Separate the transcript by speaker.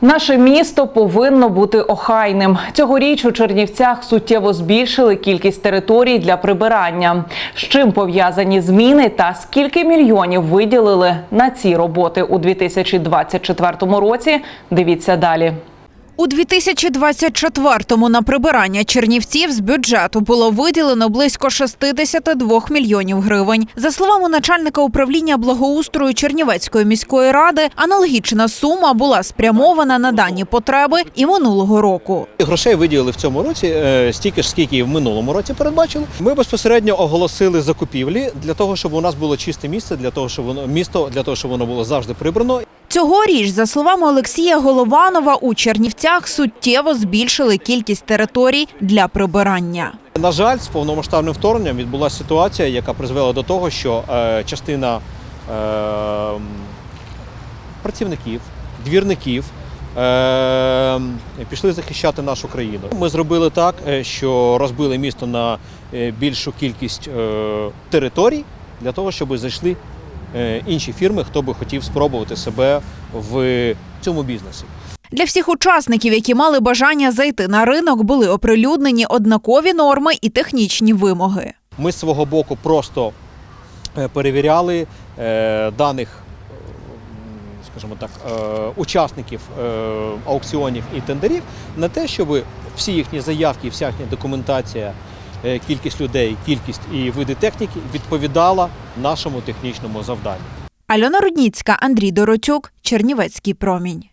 Speaker 1: Наше місто повинно бути охайним. Цьогоріч у Чернівцях суттєво збільшили кількість територій для прибирання. З чим пов'язані зміни та скільки мільйонів виділили на ці роботи у 2024 році? Дивіться далі.
Speaker 2: У 2024-му на прибирання чернівців з бюджету було виділено близько 62 мільйонів гривень. За словами начальника управління благоустрою Чернівецької міської ради, аналогічна сума була спрямована на дані потреби і минулого року.
Speaker 3: Грошей виділили в цьому році е, стільки ж, скільки і в минулому році передбачили. Ми безпосередньо оголосили закупівлі для того, щоб у нас було чисте місце, для того, щоб воно місто, для того, щоб воно було завжди прибрано.
Speaker 2: Цьогоріч, за словами Олексія Голованова, у Чернівцях суттєво збільшили кількість територій для прибирання.
Speaker 3: На жаль, з повномасштабним вторгненням відбулася ситуація, яка призвела до того, що е, частина е, працівників, двірників е, пішли захищати нашу країну. Ми зробили так, що розбили місто на більшу кількість територій для того, щоб зайшли інші фірми, хто би хотів спробувати себе в цьому бізнесі.
Speaker 2: Для всіх учасників, які мали бажання зайти на ринок, були оприлюднені однакові норми і технічні вимоги.
Speaker 3: Ми з свого боку просто е, перевіряли е, даних, е, скажімо так, е, учасників е, аукціонів і тендерів на те, щоб всі їхні заявки, вся їхня документація, е, кількість людей, кількість і види техніки відповідала нашому технічному завданню.
Speaker 2: Альона Рудніцька, Андрій Доротюк, Чернівецький промінь.